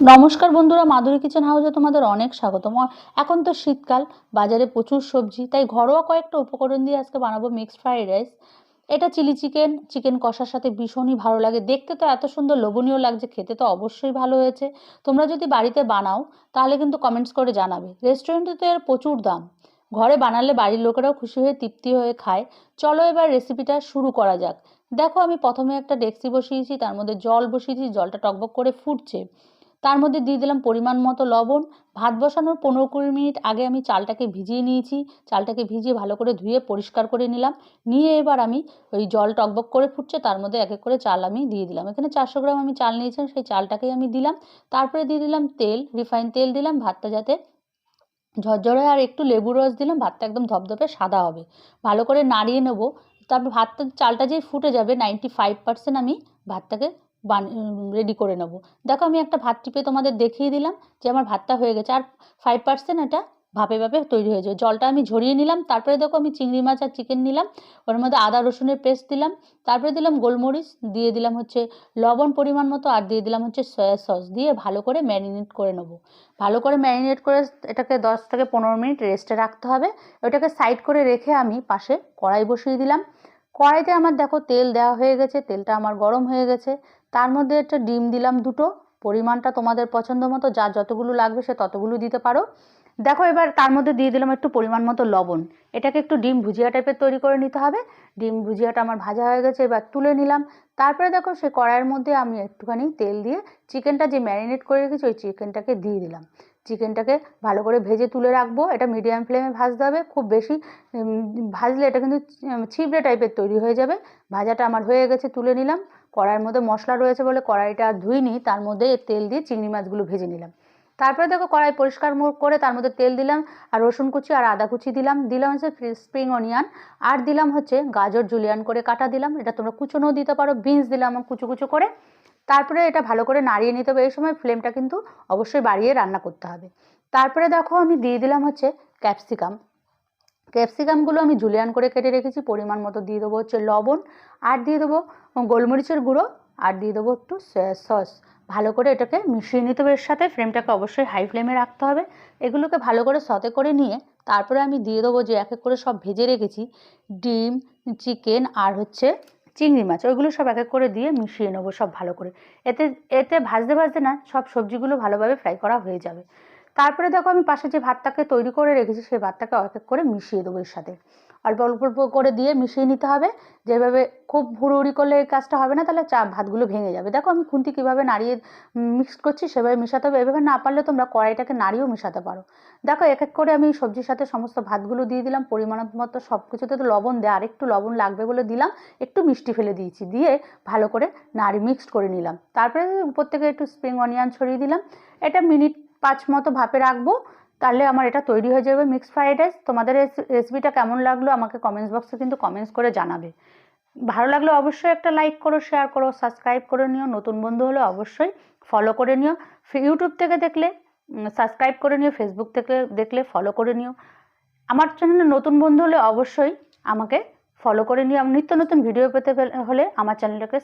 নমস্কার বন্ধুরা, মাধুরী কিচেন হাউসে তোমাদের অনেক স্বাগতম। এখন তো শীতকাল, বাজারে প্রচুর সবজি, তাই ঘরোয়া কয়েকটা উপকরণ দিয়ে আজকে বানাবো মিক্সড ফ্রাইড রাইস এটা চিলি চিকেন চিকেন কষার সাথে ভীষণই ভালো লাগে। দেখতে তো এত সুন্দর, লোভনীয় লাগছে, খেতে তো অবশ্যই ভালো হয়েছে। তোমরা যদি বাড়িতে বানাও, তাহলে কিন্তু কমেন্টস করে জানাবে। রেস্টুরেন্টে তো এর প্রচুর দাম। ঘরে বানালে বাড়ির লোকেরাও খুশি হয়ে, তৃপ্তি হয়ে খায়। চলো এবার রেসিপিটা শুরু করা যাক। দেখো আমি প্রথমে একটা ডেক্সি বসিয়েছি, তার মধ্যে জল বসিয়েছি, জলটা টকবক করে ফুটছে। তার মধ্যে দিয়ে দিলাম পরিমাণ মতো লবণ। ভাত বসানোর পনেরো কুড়ি মিনিট আগে আমি চালটাকে ভিজিয়ে নিয়েছি। চালটাকে ভিজিয়ে ভালো করে ধুয়ে পরিষ্কার করে নিলাম। নিয়ে এবার আমি ওই জল টকবক করে ফুটছে, তার মধ্যে এক এক করে চাল আমি দিয়ে দিলাম। এখানে চারশো গ্রাম আমি চাল নিয়েছিলাম, সেই চালটাকেই আমি দিলাম। তারপরে দিয়ে দিলাম তেল, রিফাইন তেল দিলাম ভাতটা যাতে ঝরঝরে আর একটু লেবু রস দিলাম, ভাতটা একদম ধপধপে সাদা হবে। ভালো করে নাড়িয়ে নেব। তারপর ভাতটা, চালটা যেই ফুটে যাবে নাইনটি ফাইভ পার্সেন্ট আমি ভাতটাকে বান রেডি করে নেব। দেখো আমি একটা ভাত টিপে তোমাদের দেখিয়ে দিলাম যে আমার ভাতটা হয়ে গেছে। আর ফাইভ পার্সেন্ট এটা ভাপে ভাপে তৈরি হয়ে যাবে জলটা আমি ঝরিয়ে নিলাম, তারপরে দেখো আমি চিংড়ি মাছ আর চিকেন নিলাম, ওর মধ্যে আদা, রসুনের পেস্ট দিলাম, তারপরে দিলাম গোলমরিচ, দিয়ে দিলাম হচ্ছে লবণ পরিমাণ মতো, আর দিয়ে দিলাম হচ্ছে সয়া সস দিয়ে ভালো করে ম্যারিনেট করে নেব। ভালো করে ম্যারিনেট করে এটাকে দশ থেকে পনেরো মিনিট রেস্টে রাখতে হবে। ওটাকে সাইড করে রেখে আমি পাশে কড়াই বসিয়ে দিলাম। কড়াইতে আমার দেখো তেল দেওয়া হয়ে গেছে, তেলটা আমার গরম হয়ে গেছে। তার মধ্যে একটা ডিম দিলাম দুটো, পরিমাণটা তোমাদের পছন্দ মতো যা যতগুলো লাগবে সে ততগুলো দিতে পারো। দেখো এবার তার মধ্যে দিয়ে দিলাম একটু পরিমাণ মতো লবণ। এটাকে একটু ডিম ভুজিয়া টাইপের তৈরি করে নিতে হবে। ডিম ভুজিয়াটা আমার ভাজা হয়ে গেছে, এবার তুলে নিলাম। তারপরে দেখো সে কড়াইয়ের মধ্যে আমি একটুখানি তেল দিয়ে চিকেনটা যে ম্যারিনেট করে রেখেছি, ওই চিকেনটাকে দিয়ে দিলাম। চিকেনটাকে ভালো করে ভেজে তুলে রাখব। এটা মিডিয়াম ফ্লেমে ভাজতে হবে। খুব বেশি ভাজলে এটা কিন্তু ছিবড়ে টাইপের তৈরি হয়ে যাবে। ভাজাটা আমার হয়ে গেছে, তুলে নিলাম। কড়াইয়ের মধ্যে মশলা রয়েছে বলে কড়াইটা আর ধুইনি, তার মধ্যে তেল দিয়ে চিংড়ি মাছগুলো ভেজে নিলাম। তারপরে দেখো কড়াই পরিষ্কার করে তার মধ্যে তেল দিলাম, আর রসুন কুচি আর আদা কুচি দিলাম। দিলাম হচ্ছে স্প্রিং অনিয়ন আর দিলাম হচ্ছে গাজর জুলিয়ান করে কাটা দিলাম। এটা তোমরা কুচোনোও দিতে পারো। বিনস দিলাম কুচো কুচো করে। তারপরে এটা ভালো করে নাড়িয়ে নিতে হবে। এই সময় ফ্লেমটা কিন্তু অবশ্যই বাড়িয়ে রান্না করতে হবে। তারপরে দেখো আমি দিয়ে দিলাম হচ্ছে ক্যাপসিকাম ক্যাপসিকামগুলো আমি জুলিয়ান করে কেটে রেখেছি, পরিমাণ মতো দিয়ে দেবো হচ্ছে লবণ, আর দিয়ে দেবো গোলমরিচের গুঁড়ো, আর দিয়ে দেবো একটু সয়া সস। ভালো করে এটাকে মিশিয়ে নিতে হবে। এর সাথে ফ্লেমটাকে অবশ্যই হাই ফ্লেমে রাখতে হবে। এগুলোকে ভালো করে সতে করে নিয়ে তারপরে আমি দিয়ে দেবো যে এক এক করে সব ভেজে রেখেছি, ডিম চিকেন আর হচ্ছে চিংড়ি মাছ, ওইগুলো সব এক এক করে দিয়ে মিশিয়ে নেব সব ভালো করে। এতে এতে ভাজতে ভাজতে না সব সবজিগুলো ভালোভাবে ফ্রাই করা হয়ে যাবে। তারপরে দেখো আমি পাশে যে ভাতটাকে তৈরি করে রেখেছি, সেই ভাতটাকে এক এক করে মিশিয়ে দেবো এর সাথে। অল্প অল্প অল্প করে দিয়ে মিশিয়ে নিতে হবে। যেভাবে খুব হুড়োহুড়ি করলে এই কাজটা হবে না, তাহলে চা ভাতগুলো ভেঙে যাবে। দেখো আমি খুন্তি কীভাবে নাড়িয়ে মিক্স করছি, সেভাবে মেশাতে হবে। এভাবে না পারলে তোমরা কড়াইটাকে নাড়িয়েও মেশাতে পারো। দেখো এক এক করে আমি সবজির সাথে সমস্ত ভাতগুলো দিয়ে দিলাম পরিমাণ মতো সব কিছুতে তো লবণ দেয় আর একটু লবণ লাগবে বলে দিলাম, একটু মিষ্টি ফেলে দিয়েছি, দিয়ে ভালো করে নাড়ি মিক্সড করে নিলাম। তারপরে উপর থেকে একটু স্প্রিং অনিয়ন ছড়িয়ে দিলাম। এটা মিনিট পাঁচ মতো ভাপে রাখব। তাহলে আমার এটা তৈরি হয়ে যাবে মিক্সড ফ্রাইড রাইস তোমাদের রেসিপিটা কেমন লাগল আমাকে কমেন্টস বক্সে কিন্তু কমেন্টস করে জানাবে। ভালো লাগলে অবশ্যই একটা লাইক করো শেয়ার করো সাবস্ক্রাইব করে নিও। নতুন বন্ধু হলে অবশ্যই ফলো করে নিও। ইউটিউব থেকে দেখলে সাবস্ক্রাইব করে নিও। ফেসবুক থেকে দেখলে ফলো করে নিও। আমার চ্যানেলে নতুন বন্ধু হলে অবশ্যই আমাকে ফলো করে নিও। নিত্য নতুন ভিডিও পেতে হলে আমার চ্যানেলটাকে